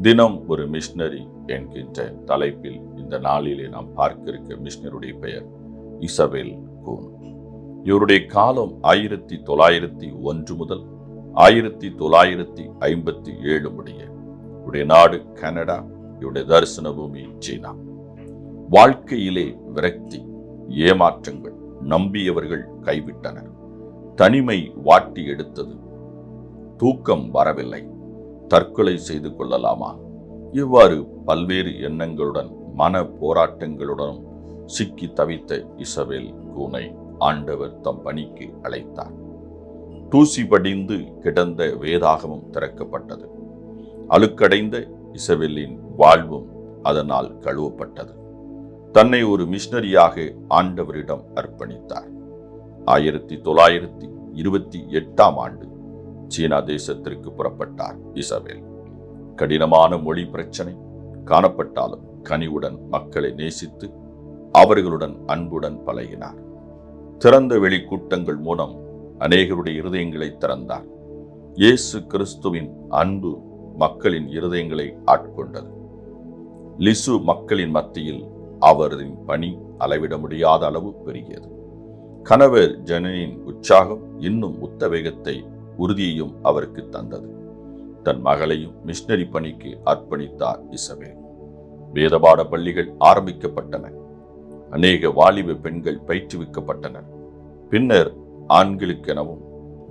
தினம் ஒரு மிஷினரி என்கின்ற தலைப்பில் இந்த நாளிலே நாம் பார்க்க இருக்க பெயர் இசபேல் கூன். இவருடைய காலம் ஆயிரத்தி தொள்ளாயிரத்தி ஒன்று முதல் ஆயிரத்தி தொள்ளாயிரத்தி ஐம்பத்தி ஏழு முடிய. இவருடைய நாடு கனடா இவருடைய தரிசன பூமி சீனா. வாழ்க்கையிலே விரக்தி ஏமாற்றங்கள் நம்பியவர்கள் கைவிட்டனர். தனிமை வாட்டி எடுத்தது. தூக்கம் வரவில்லை. தற்கொலை செய்து கொள்ளலாமா? இவ்வாறு பல்வேறு எண்ணங்களுடன் மன போராட்டங்களுடனும் சிக்கி தவித்த இசபேல் கூனை ஆண்டவர் தம் பணிக்கு அழைத்தார். தூசி படிந்து கிடந்த வேதாகமும் திறக்கப்பட்டது. அழுக்கடைந்த இசபெல்லின் வாழ்வும் அதனால் கழுவப்பட்டது. தன்னை ஒரு மிஷனரியாக ஆண்டவரிடம் அர்ப்பணித்தார். ஆயிரத்தி தொள்ளாயிரத்தி இருபத்தி எட்டாம் ஆண்டு சீனா தேசத்திற்கு புறப்பட்டார் இசபேல். கடினமான மொழி பிரச்சனை காணப்பட்டாலும் கனிவுடன் மக்களை நேசித்து அவர்களுடன் அன்புடன் பழகினார். திறந்த வெளி கூட்டங்கள் மூலம் அநேகருடைய இருதயங்களை திறந்தார். இயேசு கிறிஸ்துவின் அன்பு மக்களின் இருதயங்களை ஆட்கொண்டது. லிசு மக்களின் மத்தியில் அவரின் பணி அளவிட முடியாத அளவு பெருகியது. கணவர் ஜனனின் உற்சாகம் இன்னும் உத்தவேகத்தை உறுதியையும் அவருக்கு தந்தது. தன் மகளையும் மிஷினரி பணிக்கு அர்ப்பணித்தார் இசபேல். வேதபாட பள்ளிகள் ஆரம்பிக்கப்பட்டன. அநேக வாலிப பெண்கள் பயிற்றுவிக்கப்பட்டனர் பின்னர் ஆண்களுக்கெனவும்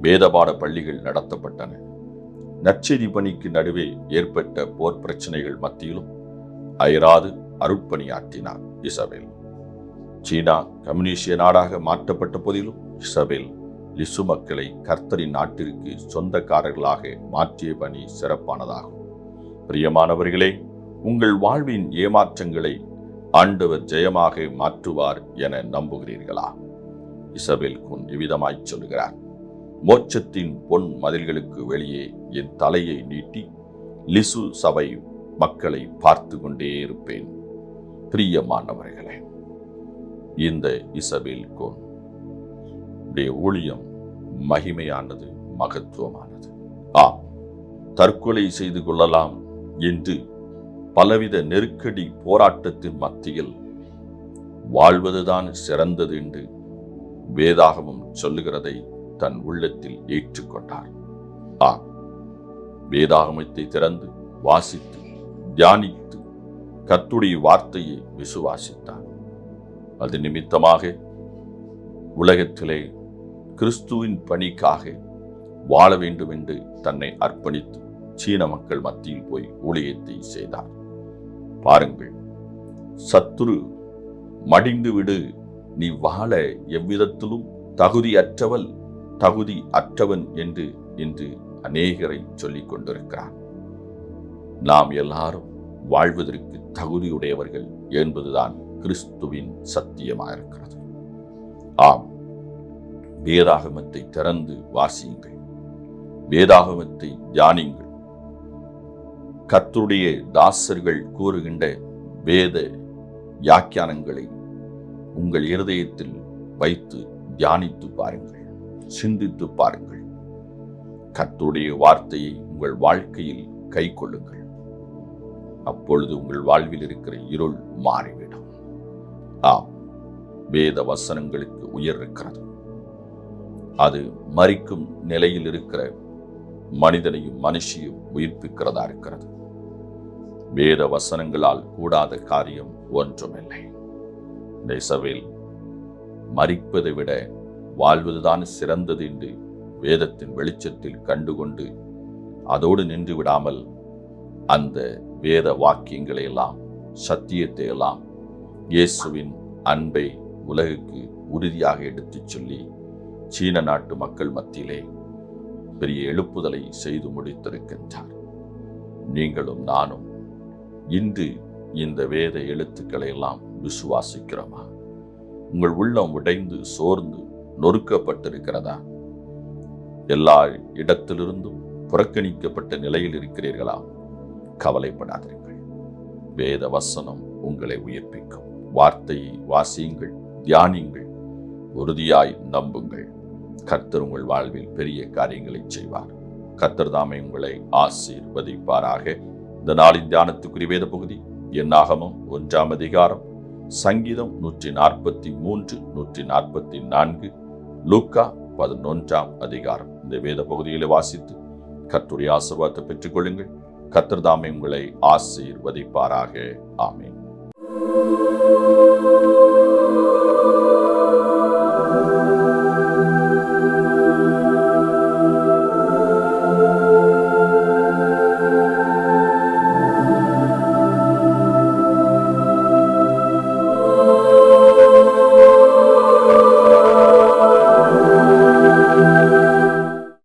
வேதபாட பள்ளிகள் நடத்தப்பட்டன. நற்செய்தி பணிக்கு நடுவே ஏற்பட்ட போர் பிரச்சனைகள் மத்தியிலும் அயராது அருட்பணியாற்றினார் இசபேல். சீனா கம்யூனிஸ்டிய நாடாக மாற்றப்பட்ட போதிலும் இசபேல் லிசு மக்களை கர்த்தரின் நாட்டிற்கு சொந்தக்காரர்களாக மாற்றிய பணி சிறப்பானதாகும். பிரியமானவர்களே உங்கள் வாழ்வின் ஏமாற்றங்களை ஆண்டவர் ஜெயமாக மாற்றுவார் என நம்புகிறீர்களா? இசபேல் குன் இவ்விதமாய் சொல்கிறார் மோட்சத்தின் பொன் மதில்களுக்கு வெளியே என் தலையை நீட்டி லிசு சபை மக்களை பார்த்து கொண்டே இருப்பேன். பிரியமானவர்களே இந்த இசபேல் கோன் உடைய ஊழியம் மகிமையானது மகத்துவமானது. ஆம் தற்கொலை செய்து கொள்ளலாம் என்று பலவித நெருக்கடி போராட்டத்தின் மத்தியில் வாழ்வதுதான் சிறந்தது என்று வேதாகமம் சொல்லுகிறதை தன் உள்ளத்தில் ஏற்றுக்கொண்டார். ஆம் வேதாகமத்தை திறந்து வாசித்து தியானித்து கத்துடைய வார்த்தையை விசுவாசித்தார். அது நிமித்தமாக உலகத்திலே கிறிஸ்துவின் பணிக்காக வாழ வேண்டும் என்று தன்னை அர்ப்பணித்து சீன மக்கள் மத்தியில் போய் ஊழியத்தை செய்தார். பாருங்கள் சத்துரு மடிந்து விடு நீ வாழ எவ்விதத்திலும் தகுதியற்றவள் தகுதி அற்றவன் என்று இன்று அநேகரை சொல்லிக் கொண்டிருக்கிறார். நாம் எல்லாரும் வாழ்வதற்கு தகுதியுடையவர்கள் என்பதுதான் கிறிஸ்துவின் சத்தியமாக இருக்கிறது ஆம். வேதாகமத்தை திறந்து வாசியுங்கள். வேதாகமத்தை தியானியுங்கள். கத்துடைய தாசர்கள் கூறுகின்ற வேத வியாக்கியானங்களை உங்கள் இருதயத்தில் வைத்து தியானித்து பாருங்கள். சிந்தித்து பாருங்கள். கத்துடைய வார்த்தையை உங்கள் வாழ்க்கையில் கை கொள்ளுங்கள். அப்பொழுது உங்கள் வாழ்வில் இருக்கிற இருள் மாறிவிடும். ஆம். வேத வசனங்களுக்கு உயர் இருக்கிறது. அது மறிக்கும் நிலையில் இருக்கிற மனிதனையும் மனுஷியும் உயிர்ப்பிக்கிறதா இருக்கிறது. வேத வசனங்களால் கூடாத காரியம் ஒன்றுமில்லை. இந்த இசவேல் மறிப்பதை விட வாழ்வதுதான் சிறந்தது என்று வேதத்தின் வெளிச்சத்தில் கண்டுகொண்டு அதோடு நின்று விடாமல் அந்த வேத வாக்கியங்களை எல்லாம் சத்தியத்தை எல்லாம் இயேசுவின் அன்பை உலகுக்கு உறுதியாக எடுத்துச் சொல்லி சீன நாட்டு மக்கள் மத்தியிலே பெரிய எழுப்புதலை செய்து முடித்திருக்கின்றார். நீங்களும் நானும் இன்று இந்த வேத எழுத்துக்களை எல்லாம் விசுவாசிக்கிறோமா? உங்கள் உள்ளம் உடைந்து சோர்ந்து நொறுக்கப்பட்டிருக்கிறதா? எல்லா இடத்திலிருந்தும் புறக்கணிக்கப்பட்ட நிலையில் இருக்கிறீர்களா? கவலைப்படாதீர்கள் வேத வசனம் உங்களை உயிர்ப்பிக்கும். வார்த்தையை வாசியுங்கள் தியானியுங்கள் உறுதியாய் நம்புங்கள். கர்த்தர் உங்கள் வாழ்வில் பெரிய காரியங்களை செய்வார். கர்த்தர் தாமே உங்களை ஆசீர்வதிப்பாராக. இந்த நாளின் தியானத்துக்குரிய வேத பகுதி என்னாகமும் ஒன்றாம் அதிகாரம் சங்கீதம் நூற்றி நாற்பத்தி மூன்று நூற்றி நாற்பத்தி நான்கு லூக்கா பதினொன்றாம் அதிகாரம். இந்த வேத பகுதிகளை வாசித்து கத்துடைய ஆசீர்வாதத்தை பெற்றுக்கொள்ளுங்கள். கர்த்தர் தாமே உங்களை ஆசீர்வதிப்பாராக. ஆமேன்.